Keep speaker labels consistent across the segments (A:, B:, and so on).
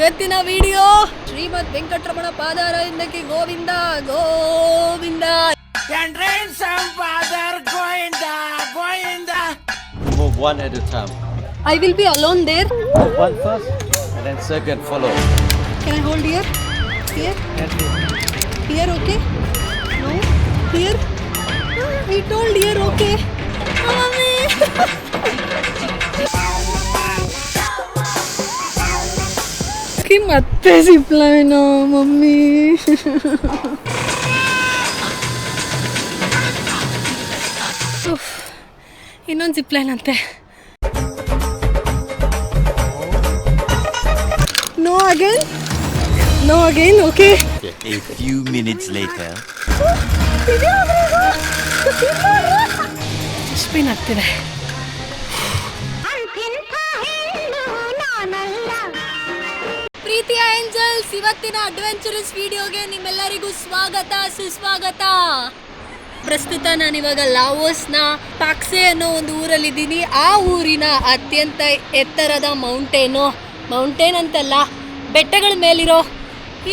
A: ಇವತ್ತಿನ video Shrimad Venkataramana ಪಾದಾರವಿಂದಕ್ಕೆ Govinda Govinda
B: Move one at a time.
A: I will be alone there
B: Move one first, and then second follow.
A: Can I hold here here here okay no here I told here okay ಮತ್ತೆ ಸಿಪ್ಲೈನ mummy. ಇನ್ನೊಂದು zipline ಅಂತೆ. No again no again okay
C: A few minutes later.
A: Spin ಆಗ್ತಿದೆ. ಪ್ರೀತಿಯ angels, ಇವತ್ತಿನ adventurous ವಿಡಿಯೋಗೆ ನಿಮ್ಮೆಲ್ಲರಿಗೂ ಸ್ವಾಗತ, ಸುಸ್ವಾಗತ. ಪ್ರಸ್ತುತ ನಾನಿವಾಗ ಲಾವೋಸ್ನ ಪಾಕ್ಸೆ ಅನ್ನೋ ಒಂದು ಊರಲ್ಲಿದ್ದೀನಿ. ಆ ಊರಿನ ಅತ್ಯಂತ ಎತ್ತರದ ಮೌಂಟೇನು, ಮೌಂಟೇನ್ ಅಂತಲ್ಲ, ಬೆಟ್ಟಗಳ ಮೇಲಿರೋ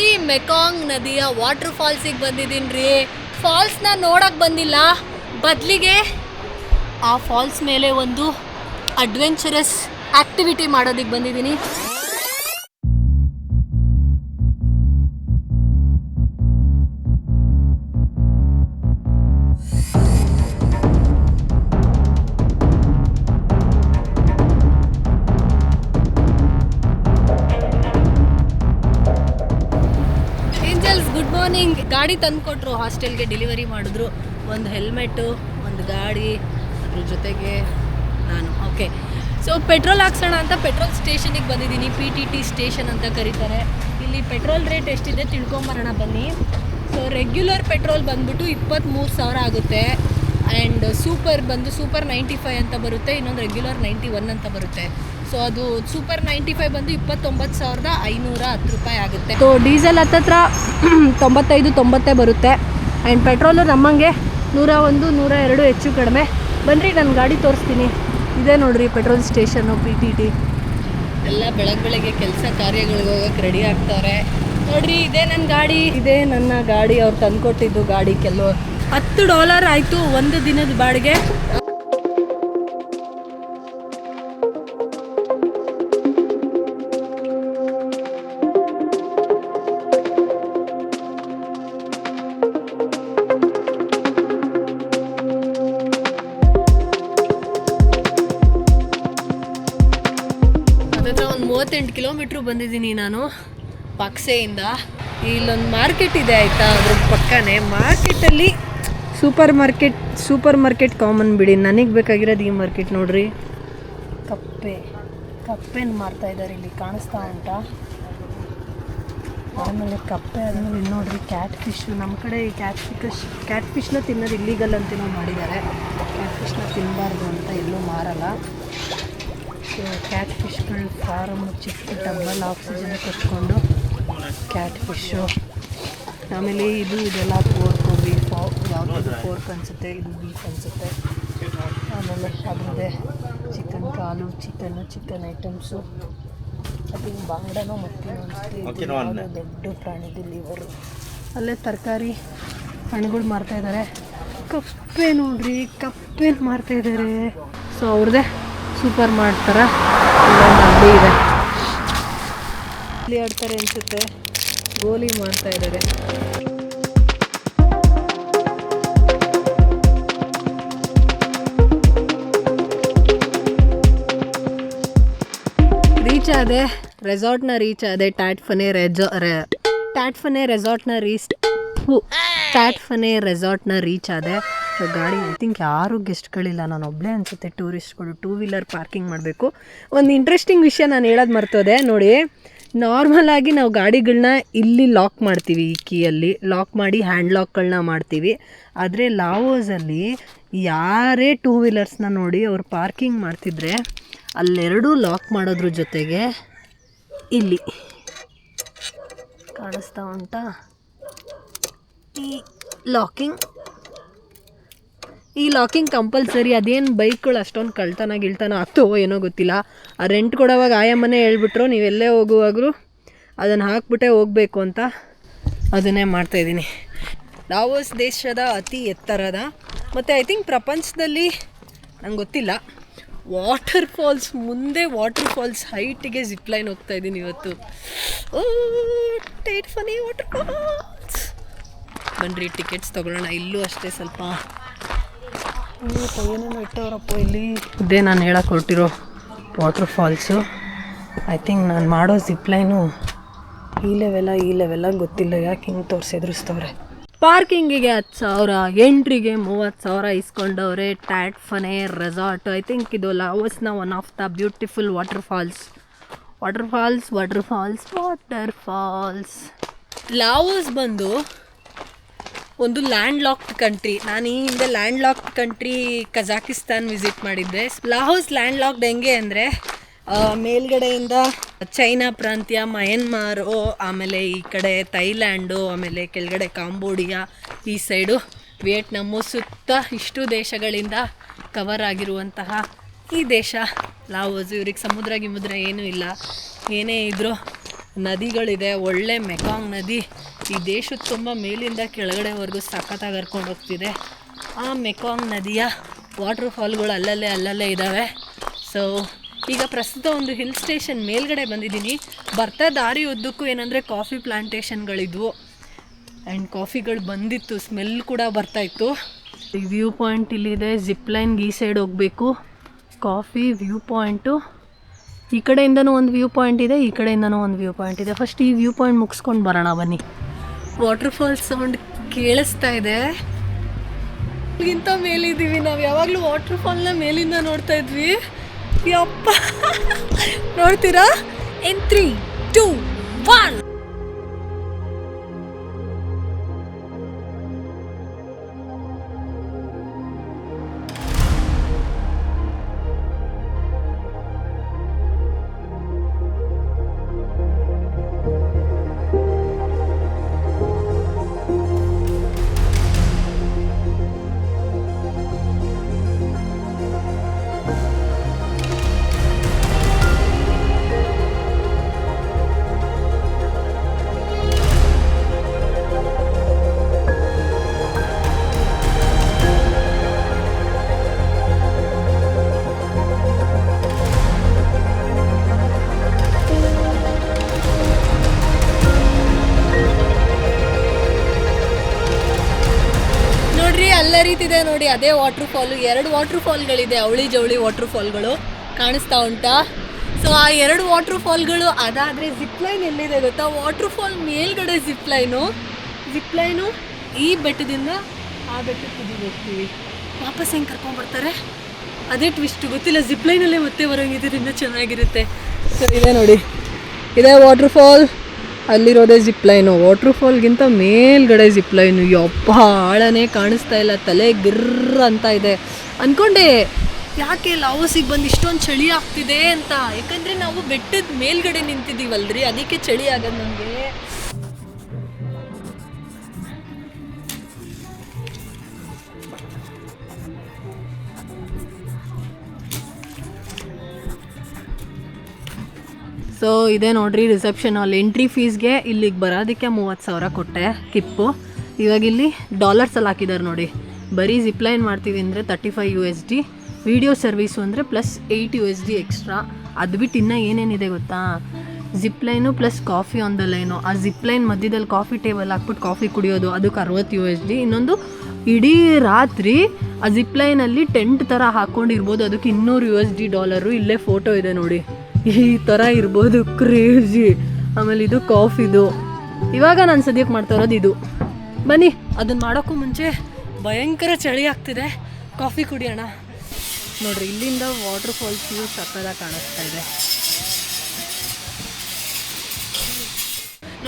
A: ಈ ಮೆಕಾಂಗ್ ನದಿಯ ವಾಟರ್ ಫಾಲ್ಸಿಗೆ ಬಂದಿದ್ದೀನಿ ರೀ. ಫಾಲ್ಸ್ನ ನೋಡಕ್ಕೆ ಬಂದಿಲ್ಲ, ಬದಲಿಗೆ ಆ ಫಾಲ್ಸ್ ಮೇಲೆ ಒಂದು ಅಡ್ವೆಂಚರಸ್ ಆಕ್ಟಿವಿಟಿ ಮಾಡೋದಕ್ಕೆ ಬಂದಿದ್ದೀನಿ. ಮಾರ್ನಿಂಗ್ ತಂದುಕೊಟ್ರು ಹಾಸ್ಟೆಲ್ಗೆ ಡೆಲಿವರಿ ಮಾಡಿದ್ರು. ಒಂದು ಹೆಲ್ಮೆಟ್ಟು ಒಂದು ಗಾಡಿ, ಅದ್ರ ಜೊತೆಗೆ ನಾನು, ಓಕೆ. ಸೊ ಪೆಟ್ರೋಲ್ ಹಾಕ್ಸೋಣ ಅಂತ ಪೆಟ್ರೋಲ್ ಸ್ಟೇಷನಿಗೆ ಬಂದಿದ್ದೀನಿ. ಪಿ ಟಿ ಟಿ ಸ್ಟೇಷನ್ ಅಂತ ಕರೀತಾರೆ. ಇಲ್ಲಿ ಪೆಟ್ರೋಲ್ ರೇಟ್ ಎಷ್ಟಿದೆ ತಿಳ್ಕೊಂಬರೋಣ ಬನ್ನಿ. ಸೊ ರೆಗ್ಯುಲರ್ ಪೆಟ್ರೋಲ್ ಬಂದುಬಿಟ್ಟು ಇಪ್ಪತ್ತ್ಮೂರು ಸಾವಿರ ಆಗುತ್ತೆ. ಆ್ಯಂಡ್ ಸೂಪರ್ ಬಂದು ಸೂಪರ್ ನೈಂಟಿ ಫೈವ್ ಅಂತ ಬರುತ್ತೆ. ಇನ್ನೊಂದು ರೆಗ್ಯುಲರ್ ನೈಂಟಿ ಒನ್ ಅಂತ ಬರುತ್ತೆ. ಸೊ ಅದು ಸೂಪರ್ ನೈಂಟಿ ಫೈವ್ ಬಂದು ಇಪ್ಪತ್ತೊಂಬತ್ತು ಸಾವಿರದ ಐನೂರ ಹತ್ತು ರೂಪಾಯಿ ಆಗುತ್ತೆ. ಸೊ ಡೀಸೆಲ್ ಹತ್ತತ್ರ ತೊಂಬತ್ತೈದು ತೊಂಬತ್ತೇ ಬರುತ್ತೆ. ಆ್ಯಂಡ್ ಪೆಟ್ರೋಲು ನಮ್ಮಂಗೆ ನೂರ ಒಂದು ನೂರ ಎರಡು ಹೆಚ್ಚು ಕಡಿಮೆ. ಬನ್ನಿರಿ ನಾನು ಗಾಡಿ ತೋರಿಸ್ತೀನಿ. ಇದೇ ನೋಡ್ರಿ petrol station P T T ಎಲ್ಲ ಬೆಳಗ್ಗೆ ಬೆಳಗ್ಗೆ ಕೆಲಸ ಕಾರ್ಯಗಳಿಗೆ ಹೋಗೋಕ್ಕೆ ರೆಡಿ ಆಗ್ತಾರೆ ನೋಡ್ರಿ ಇದೇ ನನ್ನ ಗಾಡಿ. ಇದೇ ನನ್ನ ಗಾಡಿ ಅವ್ರು ತಂದುಕೊಟ್ಟಿದ್ದು ಗಾಡಿ. ಕೆಲವು ಹತ್ತು ಡಾಲರ್ ಆಯಿತು ಒಂದು ದಿನದ ಬಾಡಿಗೆ. ಬಂದಿದ್ದೀನಿ ನಾನು ಪಕ್ಸೆಯಿಂದ. ಇಲ್ಲೊಂದು ಮಾರ್ಕೆಟ್ ಇದೆ ಆಯಿತಾ? ಅದ್ರ ಪಕ್ಕನೇ ಮಾರ್ಕೆಟಲ್ಲಿ supermarket supermarket common ಬಿಡಿ. ನನಗೆ ಬೇಕಾಗಿರೋದು ಈ ಮಾರ್ಕೆಟ್ ನೋಡ್ರಿ. ಕಪ್ಪೆ, ಕಪ್ಪೆನ ಮಾರ್ತಾ ಇದ್ದಾರೆ ಇಲ್ಲಿ, ಕಾಣಿಸ್ತಾ ಉಂಟಾ? ಆಮೇಲೆ ಕಪ್ಪೆ ಆದಮೇಲೆ ನೋಡ್ರಿ ಕ್ಯಾಟ್ ಫಿಶ್ ನಮ್ಮ ಕಡೆ ಈ ಕ್ಯಾಟ್ ಫಿಶ್ ಕ್ಯಾಟ್ ಫಿಶ್ನ ತಿನ್ನೋದು ಇಲ್ಲಿಗಲ್ ಅಂತ ಮಾಡಿದ್ದಾರೆ ಕ್ಯಾಟ್ ಫಿಶ್ನ ತಿನ್ನಬಾರ್ದು ಅಂತ ಎಲ್ಲೂ ಮಾರಲ್ಲ. ಕ್ಯಾಟ್ ಫಿಶ್ಗಳು ಫಾರಮ್ ಚಿಕ್ಕ ಡಬ್ಬಲ್ ಆಕ್ಸಿಜನ್ ಕಟ್ಕೊಂಡು ಕ್ಯಾಟ್ ಫಿಶ್ಶು ಆಮೇಲೆ ಇದು ಇದೆಲ್ಲ ಪೋರ್ಕು ಬೀಫ್ ಯಾವುದು ಪೋರ್ಕ್ ಅನಿಸುತ್ತೆ ಇದು ಬೀಫ್ ಅನಿಸುತ್ತೆ. ಆಮೇಲೆ ಅದ್ರದ್ದೇ ಚಿಕನ್ ಕಾಲು ಚಿಕನ್ನು ಚಿಕನ್ ಐಟಮ್ಸು ಅದು ಬಾಂಗಡನೋ ಮತ್ತು ಅನಿಸುತ್ತೆ. ದೊಡ್ಡ ಪ್ರಾಣಿದು ಲಿವರು ಅಲ್ಲೇ ತರಕಾರಿ ಹಣ್ಣುಗಳು ಮಾರ್ತಾಯಿದ್ದಾರೆ ಕಪ್ಪೆ ನೋಡ್ರಿ ಕಪ್ಪೆ ಮಾರ್ತಾಯಿದ್ದಾರೆ ಸೊ ಅವ್ರದ್ದೇ ಸೂಪರ್ ಮಾಡ್ತಾರ? ಇಲ್ಲೊಂದು ಅಂಗಡಿ ಇದೆ. ಇಲ್ಲಿ ಆಡ್ತಾರೆ ಅನ್ಸುತ್ತೆ. ಗೋಲಿ ಮಾಡ್ತಾ ಇದ್ದಾರೆ. ರೀಚ್ ಆದೆ ರೆಸಾರ್ಟ್ನ ರೀಚ್ ಆದೆ ಟ್ಯಾಟ್ ಫನೆ ರೆಜಾ ಟ್ಯಾಟ್ ಫನೆ ರೆಸಾರ್ಟ್ನ ರೀಚ್ ಟ್ಯಾಟ್ ಫನೆ ರೆಸಾರ್ಟ್ನ ರೀಚ್ ಆದೆ. ಗಾಡಿ ಐ ಥಿಂಕ್ ಯಾರೂ ಗೆಸ್ಟ್ಗಳಿಲ್ಲ ನಾನು ಒಬ್ಬಳೇ ಅನಿಸುತ್ತೆ. ಟೂರಿಸ್ಟ್ಗಳು ಟೂ ವೀಲರ್ ಪಾರ್ಕಿಂಗ್ ಮಾಡಬೇಕು. ಒಂದು ಇಂಟ್ರೆಸ್ಟಿಂಗ್ ವಿಷಯ ನಾನು ಹೇಳೋದು ಮರ್ತೋದೆ. ನೋಡಿ ನಾರ್ಮಲ್ ಆಗಿ ನಾವು ಗಾಡಿಗಳನ್ನ ಇಲ್ಲಿ ಲಾಕ್ ಮಾಡ್ತೀವಿ, ಈ ಕೀಯಲ್ಲಿ. ಲಾಕ್ ಮಾಡಿ ಹ್ಯಾಂಡ್ ಲಾಕ್ಗಳನ್ನ ಮಾಡ್ತೀವಿ. ಆದರೆ ಲಾವೋಸಲ್ಲಿ ಯಾರೇ ಟೂ ವೀಲರ್ಸ್ನ ನೋಡಿ ಅವ್ರು ಪಾರ್ಕಿಂಗ್ ಮಾಡ್ತಿದ್ರೆ, ಅಲ್ಲೆರಡೂ ಲಾಕ್ ಮಾಡೋದ್ರ ಜೊತೆಗೆ ಇಲ್ಲಿ. ಕಾಣಿಸ್ತಾ ಉಂಟಾ? ಈ ಲಾಕಿಂಗ್. ಈ ಲಾಕಿಂಗ್ ಕಂಪಲ್ಸರಿ ಅದೇನು ಬೈಕ್ಗಳು ಅಷ್ಟೊಂದು ಕಳ್ತನ ಗಿಳ್ತನ ಆಗ್ತವೋ ಏನೋ ಗೊತ್ತಿಲ್ಲ. ಆ ರೆಂಟ್ ಕೊಡೋವಾಗ ಆಯಮ್ಮನೇ ಹೇಳ್ಬಿಟ್ರು ನೀವೆಲ್ಲೇ ಹೋಗುವಾಗಲೂ ಅದನ್ನು ಹಾಕ್ಬಿಟ್ಟೆ ಹೋಗಬೇಕು ಅಂತ ಅದನ್ನೇ ಮಾಡ್ತಾಯಿದ್ದೀನಿ ಲಾವೋಸ್ ದೇಶದ ಅತಿ ಎತ್ತರದ ಮತ್ತು ಐ ಥಿಂಕ್ ಪ್ರಪಂಚದಲ್ಲಿ ನಂಗೆ ಗೊತ್ತಿಲ್ಲ. ವಾಟರ್ ಫಾಲ್ಸ್ ಮುಂದೆ ವಾಟರ್ ಫಾಲ್ಸ್ ಹೈಟಿಗೆ ಜಿಪ್ಲೈನ್ ಹೋಗ್ತಾ ಇದ್ದೀನಿ ಇವತ್ತು. Oh Tad Fane waterfalls ಬನ್ರಿ ಟಿಕೆಟ್ಸ್ ತೊಗೊಳ್ಳೋಣ. ಇಲ್ಲೂ ಅಷ್ಟೇ ಸ್ವಲ್ಪ. ಏನೇನು ಇಟ್ಟವರಪ್ಪ ಇಲ್ಲಿ. ಇದೇ ನಾನು ಹೇಳಕ್ಕೆ ಹೊರಟಿರೋ ವಾಟರ್ ಫಾಲ್ಸು ಐ ಥಿಂಕ್ ನಾನು ಮಾಡೋ ಜಿಪ್ಲೈನು ಈ ಲೆವೆಲ್ಲ ಈ ಲೆವೆಲ್ಲ ಗೊತ್ತಿಲ್ಲ. ಯಾಕೆ ಹಿಂಗೆ ತೋರಿಸಿದ್ರಿಸ್ತವ್ರೆ ಪಾರ್ಕಿಂಗಿಗೆ ಹತ್ತು ಸಾವಿರ ಎಂಟ್ರಿಗೆ ಮೂವತ್ತು ಸಾವಿರ ಇಸ್ಕೊಂಡವ್ರೆ. Tad Fane resort I think ಇದು ಲಾವಸ್ನ one of the beautiful waterfalls waterfalls waterfalls waterfalls Laos ಬಂದು ಒಂದು ಲ್ಯಾಂಡ್ ಲಾಕ್ಡ್ ಕಂಟ್ರಿ ನಾನು ಈ ಹಿಂದೆ landlocked country Kazakhstan visit ಮಾಡಿದ್ದೆ. ಲಾಹೋಸ್ ಲ್ಯಾಂಡ್ ಲಾಕ್ಡ್ ಹೆಂಗೆ ಅಂದರೆ ಮೇಲ್ಗಡೆಯಿಂದ ಚೈನಾ ಪ್ರಾಂತ್ಯ ಮಯನ್ಮಾರು ಆಮೇಲೆ ಈ ಕಡೆ ಥೈಲ್ಯಾಂಡು ಆಮೇಲೆ ಕೆಳಗಡೆ ಕಾಂಬೋಡಿಯಾ ಈ ಸೈಡು ವಿಯೆಟ್ನಾಮು ಸುತ್ತ ಇಷ್ಟು ದೇಶಗಳಿಂದ ಕವರ್ ಆಗಿರುವಂತಹ ಈ ದೇಶ. ಲಾವೋಸ್ ಇವ್ರಿಗೆ ಸಮುದ್ರ ಗಿಮುದ್ರ ಏನೂ ಇಲ್ಲ. ಏನೇ ಇದ್ರೂ ನದಿಗಳಿದೆ, ಒಳ್ಳೆ ಮೆಕಾಂಗ್ ನದಿ. ಈ ದೇಶದ ತುಂಬ ಮೇಲಿಂದ ಕೆಳಗಡೆವರೆಗೂ ಸಖತ್ತಾಗಿ ಹರ್ಕೊಂಡು ಹೋಗ್ತಿದೆ. ಆ ಮೆಕಾಂಗ್ ನದಿಯ ವಾಟರ್ ಫಾಲ್ಗಳು ಅಲ್ಲಲ್ಲೇ ಅಲ್ಲಲ್ಲೇ ಇದ್ದಾವೆ ಸೊ ಈಗ ಪ್ರಸ್ತುತ ಒಂದು ಹಿಲ್ ಸ್ಟೇಷನ್ ಮೇಲ್ಗಡೆ ಬಂದಿದ್ದೀನಿ. ಬರ್ತಾ ದಾರಿ ಉದ್ದಕ್ಕೂ ಏನಂದರೆ ಕಾಫಿ ಪ್ಲ್ಯಾಂಟೇಷನ್ಗಳಿದ್ವು ಆ್ಯಂಡ್ ಕಾಫಿಗಳು ಬಂದಿತ್ತು ಸ್ಮೆಲ್ ಕೂಡ ಬರ್ತಾ ಇತ್ತು. ಈ ವ್ಯೂ ಪಾಯಿಂಟ್ ಇಲ್ಲಿದೆ ಜಿಪ್ ಲೈನ್ಗೆ ಈ ಸೈಡ್ ಹೋಗಬೇಕು. ಕಾಫಿ ವ್ಯೂ ಪಾಯಿಂಟು ಈ ಕಡೆಯಿಂದನೂ ಒಂದು ವ್ಯೂ ಪಾಯಿಂಟ್ ಇದೆ, ಈ ಕಡೆಯಿಂದನೂ ಒಂದು ವ್ಯೂ ಪಾಯಿಂಟ್ ಇದೆ. ಫಸ್ಟ್ ಈ ವ್ಯೂ ಪಾಯಿಂಟ್ ಮುಗಿಸ್ಕೊಂಡು ಬರೋಣ, ಬನ್ನಿ. ವಾಟರ್ ಫಾಲ್ ಸೌಂಡ್ ಕೇಳಿಸ್ತಾ ಇದೆ. ಗಿಂತ ಮೇಲಿದ್ದೀವಿ ನಾವು. ಯಾವಾಗಲೂ ವಾಟರ್ ಫಾಲ್ನ ಮೇಲಿಂದ ನೋಡ್ತಾ ಇದ್ವಿ. ಯಪ್ಪ. ನೋಡ್ತೀರಾ? ಇನ್ ತ್ರೀ ಟೂ ಒನ್ ನೋಡಿ ಅದೇ ವಾಟರ್ ಫಾಲ್ ಎರಡು ವಾಟರ್ ಫಾಲ್ಗಳಿದೆ ಅವಳಿ ಜವಳಿ ವಾಟರ್ ಫಾಲ್ಗಳು ಕಾಣಿಸ್ತಾ ಉಂಟಾ. ಸೊ ಆ ಎರಡು ವಾಟರ್ ಫಾಲ್ಗಳು ಅದಾದರೆ ಜಿಪ್ಲೈನ್ ಎಲ್ಲಿದೆ ಗೊತ್ತಾ? ವಾಟರ್ ಫಾಲ್ ಮೇಲ್ಗಡೆ ಜಿಪ್ ಲೈನು ಜಿಪ್ ಲೈನು ಈ ಬೆಟ್ಟದಿಂದ ಆ ಬೆಟ್ಟಕ್ಕೆ ಇದು ಹೋಗ್ತೀವಿ. ವಾಪಸ್ ಹೆಂಗೆ ಕರ್ಕೊಂಡ್ಬರ್ತಾರೆ ಅದೇ ಟ್ವಿಸ್ಟ್ ಗೊತ್ತಿಲ್ಲ ಜಿಪ್ ಲೈನಲ್ಲೇ ಮತ್ತೆ ಬರೋಂಗಿದ್ರಿಂದ ಚೆನ್ನಾಗಿರುತ್ತೆ. ಸೊ ಇದೆ ನೋಡಿ. ಇದೆ ವಾಟರ್ ಫಾಲ್ ಅಲ್ಲಿರೋದೇ ಜಿಪ್ ಲೈನು ವಾಟ್ರ್ಫಾಲ್ಗಿಂತ ಮೇಲ್ಗಡೆ ಜಿಪ್ ಲೈನು ಯಪ್ಪ ಆಳನೇ ಕಾಣಿಸ್ತಾ ಇಲ್ಲ. ತಲೆ ಗಿರ್ರ ಅಂತ ಇದೆ. ಅಂದ್ಕೊಂಡೆ ಯಾಕೆ ಲಾವೋಸಿಗೆ ಬಂದು ಇಷ್ಟೊಂದು ಚಳಿ ಆಗ್ತಿದೆ ಅಂತ? ಯಾಕಂದರೆ ನಾವು ಬೆಟ್ಟದ ಮೇಲ್ಗಡೆ ನಿಂತಿದ್ದೀವಲ್ರಿ. ಅದಕ್ಕೆ ಚಳಿ ಆಗೋದು ನಮಗೆ ಸೊ ಇದೇ ನೋಡ್ರಿ ರಿಸೆಪ್ಷನ್ ಅಲ್ಲಿ ಎಂಟ್ರಿ ಫೀಸ್ಗೆ ಇಲ್ಲಿಗೆ ಬರೋದಕ್ಕೆ ಮೂವತ್ತು ಸಾವಿರ ಕೊಟ್ಟೆ ಕಿಪ್ಪು ಇವಾಗ ಇಲ್ಲಿ ಡಾಲರ್ಸಲ್ಲಿ ಹಾಕಿದ್ದಾರೆ ನೋಡಿ. ಬರೀ ಜಿಪ್ಲೈನ್ ಮಾಡ್ತೀವಿ ಅಂದರೆ thirty five U S D video service ಅಂದರೆ plus eight U S D extra ಅದು ಬಿಟ್ಟು ಇನ್ನೂ ಏನೇನಿದೆ ಗೊತ್ತಾ? Zipline plus coffee on the line ಆ ಜಿಪ್ಲೈನ್ ಮಧ್ಯದಲ್ಲಿ ಕಾಫಿ ಟೇಬಲ್ ಹಾಕ್ಬಿಟ್ಟು ಕಾಫಿ ಕುಡಿಯೋದು ಅದಕ್ಕೆ ಅರವತ್ತು ಯು ಎಸ್ ಡಿ ಇನ್ನೊಂದು ಇಡೀ ರಾತ್ರಿ ಆ ಜಿಪ್ಲೈನಲ್ಲಿ ಟೆಂಟ್ ಥರ ಹಾಕ್ಕೊಂಡಿರ್ಬೋದು ಅದಕ್ಕೆ ಇನ್ನೂರು ಯು ಎಸ್ ಡಿ ಡಾಲರು ಇಲ್ಲೇ ಫೋಟೋ ಇದೆ ನೋಡಿ. ಈ ಥರ ಇರ್ಬೋದು ಕ್ರೇಜಿ ಆಮೇಲೆ ಇದು ಕಾಫಿದು ಇವಾಗ ನಾನು ಸದ್ಯಕ್ಕೆ ಮಾಡ್ತಾ ಇರೋದು ಇದು. ಬನ್ನಿ ಅದನ್ನ ಮಾಡೋಕ್ಕೂ ಮುಂಚೆ ಭಯಂಕರ ಚಳಿ ಆಗ್ತಿದೆ. ಕಾಫಿ ಕುಡಿಯೋಣ. ನೋಡ್ರಿ, ಇಲ್ಲಿಂದ ವಾಟರ್ ಫಾಲ್ಸ್ ವ್ಯೂ ಕಾಣಿಸ್ತಾ ಇದೆ.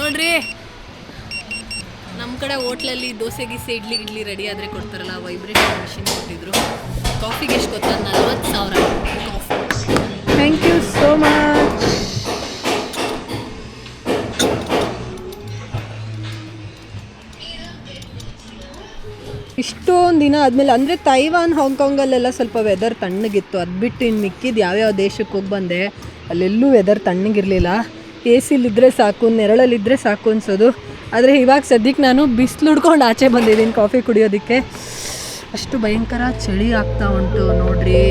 A: ನೋಡ್ರಿ ನಮ್ಮ ಕಡೆ ಹೋಟ್ಲಲ್ಲಿ ದೋಸೆ, ಗೀಸೆ, ಇಡ್ಲಿ ಇಡ್ಲಿ ರೆಡಿ ಆದರೆ ಕೊಡ್ತಾರಲ್ಲ ವೈಬ್ರೇಷನ್ ಮಿಷಿನ್ ಕೊಟ್ಟಿದ್ರು. ಕಾಫಿಗೆ ಎಷ್ಟು ಗೊತ್ತಾ? ನಲ್ವತ್ತು ಸಾವಿರ. ಕಾಫಿ ಇಷ್ಟೊಂದು ದಿನ ಆದಮೇಲೆ, ಅಂದರೆ ತೈವಾನ್ ಹಾಂಗ್ಕಾಂಗಲ್ಲೆಲ್ಲ ಸ್ವಲ್ಪ ವೆದರ್ ತಣ್ಣಗಿತ್ತು. ಅದು ಬಿಟ್ಟು ಇನ್ನು ಮಿಕ್ಕಿದ್ದು ಯಾವ್ಯಾವ ದೇಶಕ್ಕೆ ಹೋಗಿ ಬಂದೆ, ಅಲ್ಲೆಲ್ಲೂ ವೆದರ್ ತಣ್ಣಗಿರಲಿಲ್ಲ. ಎ ಸಿಲಿದ್ದರೆ ಸಾಕು ನೆರಳಲ್ಲಿದ್ದರೆ ಸಾಕು ಅನ್ಸೋದು. ಆದರೆ ಇವಾಗ ಸದ್ಯಕ್ಕೆ ನಾನು ಬಿಸಿಲು ಹುಡ್ಕೊಂಡು ಆಚೆ ಬಂದಿದ್ದೀನಿ ಕಾಫಿ ಕುಡಿಯೋದಕ್ಕೆ. ಅಷ್ಟು ಭಯಂಕರ ಚಳಿ ಆಗ್ತಾ ಉಂಟು ನೋಡ್ರಿ.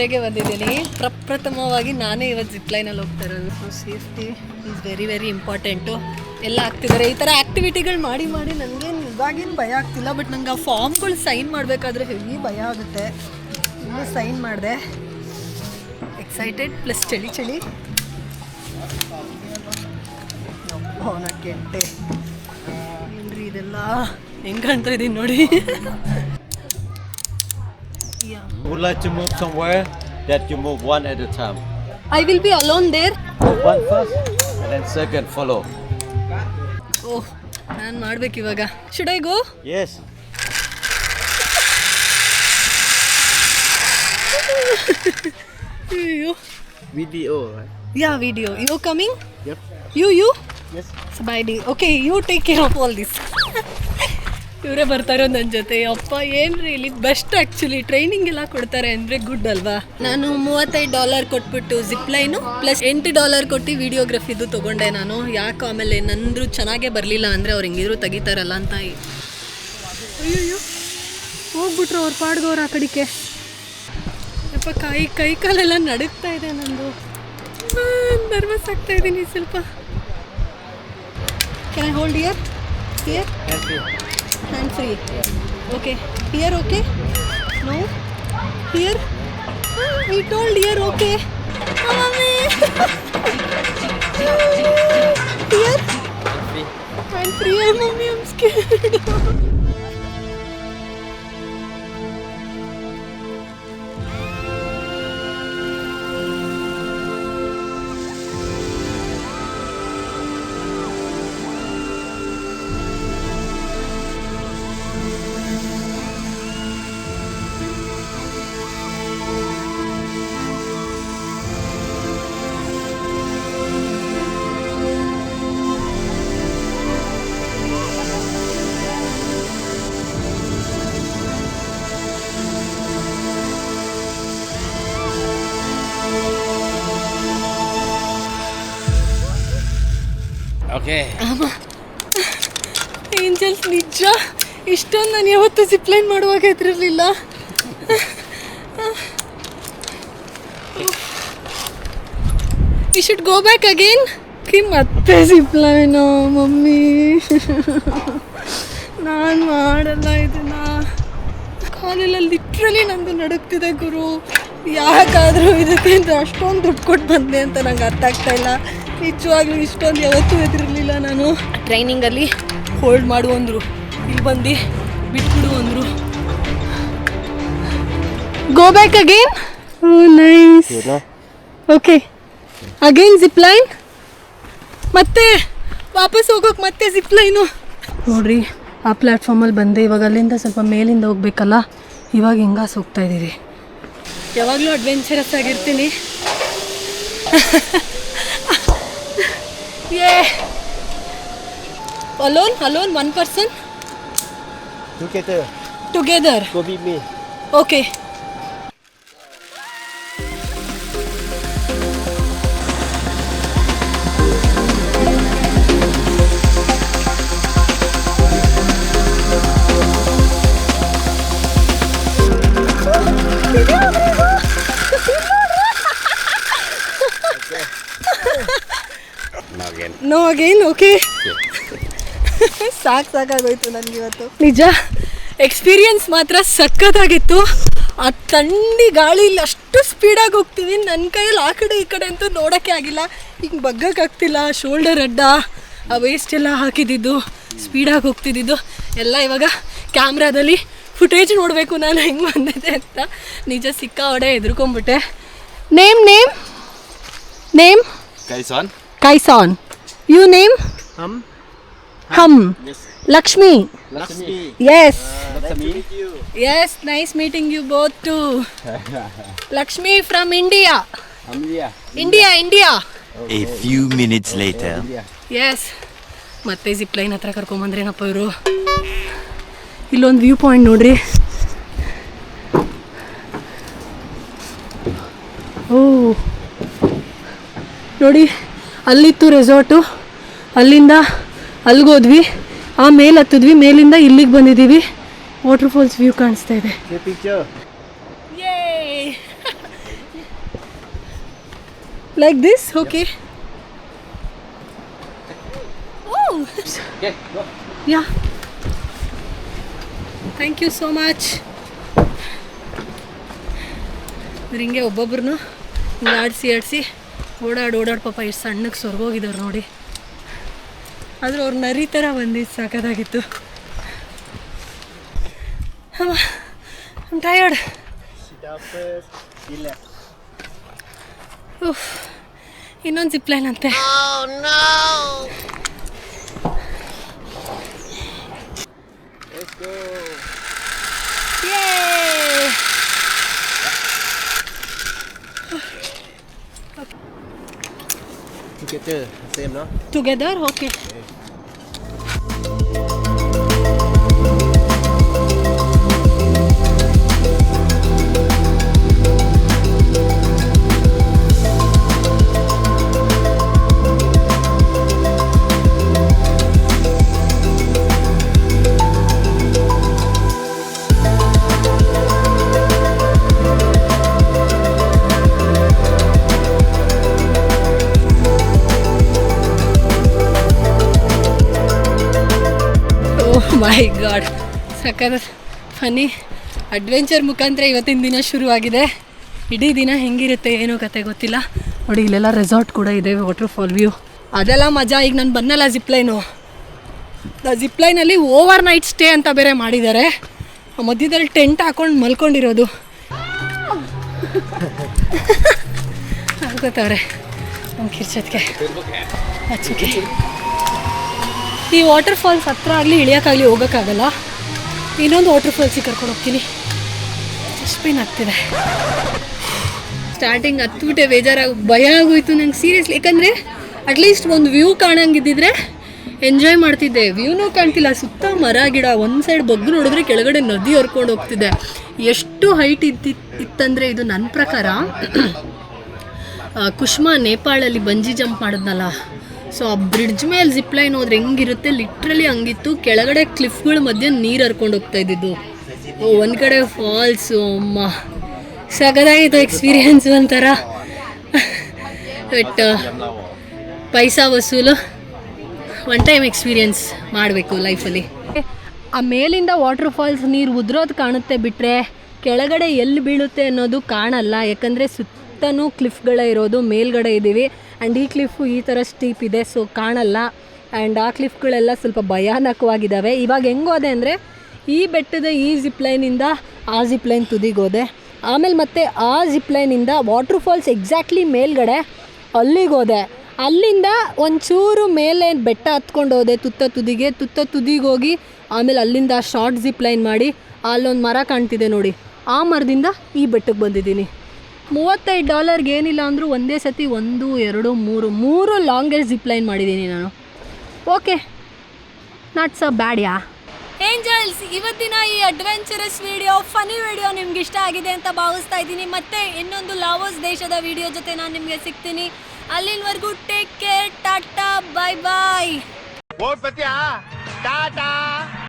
A: ಏಳುವರೆಗೆ ಬಂದಿದ್ದೀನಿ. ಪ್ರಪ್ರಥಮವಾಗಿ ನಾನೇ ಇವತ್ತು ಜಿಪ್ಲೈನಲ್ಲಿ ಹೋಗ್ತಾ ಇರೋದು. So safety is very very important ಎಲ್ಲ ಆಗ್ತಿದ್ದಾರೆ. ಈ ಥರ ಆ್ಯಕ್ಟಿವಿಟಿಗಳು ಮಾಡಿ ಮಾಡಿ ನನಗೇನು ಇವಾಗೇನು ಭಯ ಆಗ್ತಿಲ್ಲ. ಬಟ್ ನಂಗೆ ಆ ಫಾರ್ಮ್ಗಳು ಸೈನ್ ಮಾಡಬೇಕಾದ್ರೆ ಹೆವಿ ಭಯ ಆಗುತ್ತೆ. ಇನ್ನೂ ಸೈನ್ ಮಾಡಿದೆ. ಎಕ್ಸೈಟೆಡ್ ಪ್ಲಸ್ ಚಳಿ ಚಳಿ. ಅವನ ಕೆಟ್ಟೆ ಏನ್ರಿ ಇದೆಲ್ಲ? ಹೆಂಗೆ ಕಾಣ್ತಾ ಇದ್ದೀನಿ ನೋಡಿ. Yeah
B: Would like to move somewhere that you move one at a time.
A: I will be alone there
B: Move one first, and then second follow.
A: Oh ನಾನು ಮಾಡ್ಬೇಕು ಇವಾಗ ಶುಡ್ ಐ ಗೋ
B: Yes.
A: ಅಯ್ಯೋ
B: Video.
A: Yeah video you coming
B: Yep.
A: You you
B: Yes.
A: Bye D okay you take care of all this ಇವರೇ ಬರ್ತಾರೋ ನನ್ನ ಜೊತೆ. ಅಪ್ಪ, ಏನ್ರಿ ಇಲ್ಲಿ ಬೆಸ್ಟ್ ಆ್ಯಕ್ಚುಲಿ ಟ್ರೈನಿಂಗ್ ಎಲ್ಲ ಕೊಡ್ತಾರೆ ಅಂದರೆ ಗುಡ್ ಅಲ್ವಾ? ನಾನು ಮೂವತ್ತೈದು ಡಾಲರ್ ಕೊಟ್ಬಿಟ್ಟು ಜಿಪ್ ಲೈನು ಪ್ಲಸ್ ಎಂಟು ಡಾಲರ್ ಕೊಟ್ಟು ವಿಡಿಯೋಗ್ರಫಿದು ತೊಗೊಂಡೆ ನಾನು. ಯಾಕೆ ಆಮೇಲೆ ನಂದ್ರು ಚೆನ್ನಾಗೇ ಬರಲಿಲ್ಲ ಅಂದರೆ ಅವ್ರು ಹೆಂಗಿದ್ರು ತೆಗಿತಾರಲ್ಲ ಅಂತ ಅಯ್ಯೋ ಹೋಗ್ಬಿಟ್ರು ಅವ್ರ ಪಾಡ್ದವ್ರು ಆ ಕಡಿಕೆ ಸ್ವಲ್ಪ ಕೈ ಕೈ ಕಾಲೆಲ್ಲ ನಡುಗ್ತಾ ಇದೆ ನಂದು. ನರ್ವಸ್ ಆಗ್ತಾ ಇದ್ದೀನಿ ಸ್ವಲ್ಪ. Can hold here Hands free. Okay, here okay? No? Here? Oh, we told here okay. Oh, mommy! here? And free. I'm oh, mommy, I'm scared.
B: Okay.
A: Angels ನಿಜ? ಇಷ್ಟೊಂದು ನಾನು ಯಾವತ್ತೂ ಸಿಪ್ಲೈನ್ ಮಾಡುವಾಗ ಹೆದರಿರಲಿಲ್ಲ. We should go back again ಕಿ ಮತ್ತೆ zipline mummy. ನಾನು ಮಾಡಲ್ಲ ಇದನ್ನ. ಕಾಲೆಲ್ಲ ಲಿಟ್ರಲಿ ನಂದು ನಡಕ್ತಿದೆ ಗುರು. ಯಾಕಾದರೂ ಇದಕ್ಕೆ ಅಂತ ಅಷ್ಟೊಂದು ದುಡ್ಡು ಕೊಟ್ಟು ಬಂದೆ ಅಂತ ನಂಗೆ ಅರ್ಥ ಆಗ್ತಾ ಇಲ್ಲ. ನಿಜವಾಗ್ಲೂ ಇಷ್ಟೊಂದು ಯಾವತ್ತೂ ಎದುರಿರಲಿಲ್ಲ ನಾನು. ಟ್ರೈನಿಂಗಲ್ಲಿ ಹೋಲ್ಡ್ ಮಾಡು ಅಂದರು. ಇಲ್ಲಿ ಬಂದು ಬಿಟ್ಬಿಡು ಅಂದರು. Go
B: back again
A: nice okay again zipline ಮತ್ತೆ ವಾಪಸ್ ಹೋಗೋಕೆ ಮತ್ತೆ ಜಿಪ್ ಲೈನು ನೋಡ್ರಿ ಆ ಪ್ಲ್ಯಾಟ್ಫಾರ್ಮಲ್ಲಿ ಬಂದೆ. ಇವಾಗ ಅಲ್ಲಿಂದ ಸ್ವಲ್ಪ ಮೇಲಿಂದ ಹೋಗ್ಬೇಕಲ್ಲ? ಇವಾಗ ಹೆಂಗಾಸ್ ಹೋಗ್ತಾ ಇದ್ದೀರಿ ಯಾವಾಗಲೂ ಅಡ್ವೆಂಚರಸ್ ಆಗಿರ್ತೀನಿ. ಏ. Alone alone one person
B: together together.
A: Okay
B: no again
A: okay ಸಾಕು ಸಾಕಾಗೋಯ್ತು ನನಗೆ ಇವತ್ತು. ನಿಜ ಎಕ್ಸ್ಪೀರಿಯನ್ಸ್ ಮಾತ್ರ ಸಖತ್ತಾಗಿತ್ತು. ಆ ಥಂಡಿ ಗಾಳಿಲಿ ಅಷ್ಟು ಸ್ಪೀಡಾಗಿ ಹೋಗ್ತೀವಿ ನನ್ನ ಕೈಯಲ್ಲಿ ಆ ಕಡೆ ಈ ಕಡೆ ಅಂತೂ ನೋಡೋಕ್ಕೆ ಆಗಿಲ್ಲ. ಹಿಂಗೆ ಬಗ್ಗಕ್ಕಾಗ್ತಿಲ್ಲ ಶೋಲ್ಡರ್ ಅಡ್ಡ ಆ ವೇಸ್ಟ್ ಎಲ್ಲ ಹಾಕಿದ್ದಿದ್ದು ಸ್ಪೀಡಾಗಿ ಹೋಗ್ತಿದ್ದಿದ್ದು. ಎಲ್ಲ ಇವಾಗ ಕ್ಯಾಮ್ರಾದಲ್ಲಿ ಫುಟೇಜ್ ನೋಡಬೇಕು ನಾನು ಹೆಂಗೆ ಬಂದಿದೆ ಅಂತ. ನಿಜ ಸಿಕ್ಕಾವಡೆ ಹೆದರ್ಕೊಂಬಿಟ್ಟೆ name name name
B: Kaison?
A: ಕೈಸಾನ್ you name
B: Hum?
A: Hmm
B: Yes.
A: Lakshmi
B: Lakshmi.
A: Yes
B: Nice to meet you.
A: Yes nice meeting you both to Lakshmi from India
B: India.
A: India India
C: A few minutes later.
A: Yes. ಮತ್ತೆ zip line ಹತ್ರ ಕರ್ಕೊಂಬಂದ್ರೇನಪ್ಪ ಇವರು ಇಲ್ಲೊಂದು view point ನೋಡ್ರಿ ಓ ನೋಡಿ ಅಲ್ಲಿತ್ತು resort ಅಲ್ಲಿಂದ ಅಲ್ಲಿಗೋದ್ವಿ ಆ ಮೇಲೆ ಹತ್ತಿದ್ವಿ. ಮೇಲಿಂದ ಇಲ್ಲಿಗೆ ಬಂದಿದ್ದೀವಿ ವಾಟರ್ ಫಾಲ್ಸ್ ವ್ಯೂ ಕಾಣಿಸ್ತಾ ಇದೆ. Like this
B: okay.
A: Yeah thank you so much ಹಿಂಗೆ ಒಬ್ಬೊಬ್ರು ಹಿಂಗೆ ಆಡಿಸಿ ಆಡಿಸಿ. ಓಡಾಡಿ ಓಡಾಡಿ, ಪಾಪ ಎಷ್ಟು ಸಣ್ಣಕ್ಕೆ ಸೊರ್ಗೋಗಿದ್ದಾರೆ ನೋಡಿ. ಆದ್ರೆ ಅವ್ರು ನರಿ ಥರ ಬಂದಿದ್ದು ಸಾಕಾಗಿತ್ತು ಟಯರ್ಡ್ ಇನ್ನೊಂದು ಜಿಪ್ಲೈನ್ ಅಂತೆ.
B: Same, no?
A: Together? Okay. My god ಸಕ್ಕದ funny adventure ಮುಖಾಂತರ ಇವತ್ತಿನ ದಿನ ಶುರುವಾಗಿದೆ. ಇಡೀ ದಿನ ಹೆಂಗಿರುತ್ತೆ ಏನೋ ಕತೆ ಗೊತ್ತಿಲ್ಲ. ನೋಡಿ, ಇಲ್ಲೆಲ್ಲ ರೆಸಾರ್ಟ್ ಕೂಡ ಇದೆ ವಾಟರ್ ಫಾಲ್ ವ್ಯೂ ಅದೆಲ್ಲ ಮಜಾ. ಈಗ ನಾನು ಬನ್ನಲ್ಲ ಜಿಪ್ಲೈನು ಜಿಪ್ಲೈನಲ್ಲಿ ಓವರ್ ನೈಟ್ ಸ್ಟೇ ಅಂತ ಬೇರೆ ಮಾಡಿದ್ದಾರೆ. ಮಧ್ಯದಲ್ಲಿ ಟೆಂಟ್ ಹಾಕೊಂಡು ಮಲ್ಕೊಂಡಿರೋದು. ಗೊತ್ತವ್ರೆ ನಮ್ಮ ಕಿರ್ಚತ್ಗೆ. ಹಚ್ಚಕ್ಕೆ ಈ ವಾಟರ್ ಫಾಲ್ಸ್ ಹತ್ರ ಆಗಲಿ ಇಳಿಯೋಕ್ಕಾಗಲಿ ಹೋಗೋಕ್ಕಾಗಲ್ಲ. ಇನ್ನೊಂದು ವಾಟರ್ ಫಾಲ್ಸಿಗೆ ಕರ್ಕೊಂಡು ಹೋಗ್ತೀನಿ. ಪೇನ್ ಆಗ್ತಿದೆ. ಸ್ಟಾರ್ಟಿಂಗ್ ಹತ್ಬಿಟ್ಟೆ, ಬೇಜಾರಾಗಿ, ಭಯ ಆಗೋಯ್ತು ನಂಗೆ ಸೀರಿಯಸ್ಲಿ ಯಾಕಂದರೆ ಅಟ್ಲೀಸ್ಟ್ ಒಂದು ವ್ಯೂ ಕಾಣಂಗಿದ್ದಿದ್ರೆ ಎಂಜಾಯ್ ಮಾಡ್ತಿದ್ದೆ. ವ್ಯೂನೂ ಕಾಣ್ತಿಲ್ಲ, ಸುತ್ತ ಮರ, ಗಿಡ, ಒಂದು ಸೈಡ್ ಬಗ್ಗು ನೋಡಿದ್ರೆ ಕೆಳಗಡೆ ನದಿ ಹರ್ಕೊಂಡು ಹೋಗ್ತಿದ್ದೆ ಎಷ್ಟು ಹೈಟ್ ಇದ್ದಿ, ಇತ್ತಂದರೆ ಇದು ನನ್ನ ಪ್ರಕಾರ. ಕುಷ್ಮಾ ನೇಪಾಳಲ್ಲಿ ಬಂಜಿ ಜಂಪ್ ಮಾಡಿದ್ನಲ್ಲ. ಸೊ ಆ ಬ್ರಿಡ್ಜ್ ಮೇಲೆ ಜಿಪ್ ಲೈನ್ ಹೋದ್ರೆ ಹೆಂಗಿರುತ್ತೆ? ಲಿಟ್ರಲಿ ಹಂಗಿತ್ತು. ಕೆಳಗಡೆ ಕ್ಲಿಫ್ಗಳ ಮಧ್ಯೆ ನೀರು ಹರ್ಕೊಂಡು ಹೋಗ್ತಾ ಇದ್ದಿದ್ದು. ಒಂದು ಕಡೆ ಫಾಲ್ಸು ಅಮ್ಮ. ಸಗದಾಗಿತ್ತು ಎಕ್ಸ್ಪೀರಿಯನ್ಸ್ ಒಂಥರ. ಬಟ್ ಪೈಸಾ ವಸೂಲು. ಒನ್ ಟೈಮ್ ಎಕ್ಸ್ಪೀರಿಯನ್ಸ್ ಮಾಡಬೇಕು ಲೈಫಲ್ಲಿ ಆ ಮೇಲಿಂದ ವಾಟರ್ ಫಾಲ್ಸ್ ನೀರು ಉದ್ರೋದು ಕಾಣುತ್ತೆ ಬಿಟ್ಟರೆ ಕೆಳಗಡೆ ಎಲ್ಲಿ ಬೀಳುತ್ತೆ ಅನ್ನೋದು ಕಾಣಲ್ಲ. ಯಾಕಂದರೆ ಸುತ್ತನೂ ಕ್ಲಿಫ್ಗಳೇ ಇರೋದು, ಮೇಲ್ಗಡೆ ಇದ್ದೀವಿ. ಆ್ಯಂಡ್ ಈ ಕ್ಲಿಫು ಈ ಥರ ಸ್ಟೀಪ್ ಇದೆ ಸೊ ಕಾಣಲ್ಲ. ಆ್ಯಂಡ್ ಆ ಕ್ಲಿಫ್ಗಳೆಲ್ಲ ಸ್ವಲ್ಪ ಭಯಾನಕವಾಗಿದ್ದಾವೆ ಇವಾಗ ಹೆಂಗೋದೆ ಅಂದರೆ, ಈ ಬೆಟ್ಟದ ಈ ಜಿಪ್ಲೈನಿಂದ ಆ ಜಿಪ್ಲೈನ್ ತುದಿಗೋದೆ ಆಮೇಲೆ ಮತ್ತೆ ಆ ಜಿಪ್ಲೈನಿಂದ ವಾಟ್ರ್ ಫಾಲ್ಸ್ ಎಕ್ಸಾಕ್ಟ್ಲಿ ಮೇಲ್ಗಡೆ ಅಲ್ಲಿಗೆ ಹೋದೆ. ಅಲ್ಲಿಂದ ಒಂಚೂರು ಮೇಲೆ ಬೆಟ್ಟ ಹತ್ಕೊಂಡು ಹೋದೆ, ತುತ್ತ ತುದಿಗೆ. ತುತ್ತ ತುದಿಗೆ ಹೋಗಿ ಆಮೇಲೆ ಅಲ್ಲಿಂದ ಶಾರ್ಟ್ ಜಿಪ್ ಲೈನ್ ಮಾಡಿ, ಅಲ್ಲೊಂದು ಮರ ಕಾಣ್ತಿದೆ ನೋಡಿ. ಆ ಮರದಿಂದ ಈ ಬೆಟ್ಟಕ್ಕೆ ಬಂದಿದ್ದೀನಿ. ಮೂವತ್ತೈದು ಡಾಲರ್ಗೆ ಏನಿಲ್ಲ ಅಂದರೂ ಒಂದೇ ಸತಿ ಒಂದು ಎರಡು ಮೂರು ಮೂರು ಲಾಂಗೆಸ್ಟ್ ಜಿಪ್ ಲೈನ್ ಮಾಡಿದ್ದೀನಿ ನಾನು. Okay nots a bad yeah? Angels ಇವತ್ತಿನ ಈ ಅಡ್ವೆಂಚರಸ್ ವಿಡಿಯೋ ಫನಿ ವಿಡಿಯೋ ನಿಮ್ಗೆ ಇಷ್ಟ ಆಗಿದೆ ಅಂತ ಭಾವಿಸ್ತಾ ಇದ್ದೀನಿ. ಮತ್ತೆ ಇನ್ನೊಂದು ಲಾವೋಸ್ ದೇಶದ ವಿಡಿಯೋ ಜೊತೆ ನಾನು ನಿಮಗೆ ಸಿಗ್ತೀನಿ. ಅಲ್ಲಿನವರೆಗೂ take care tata
D: bye bye tata.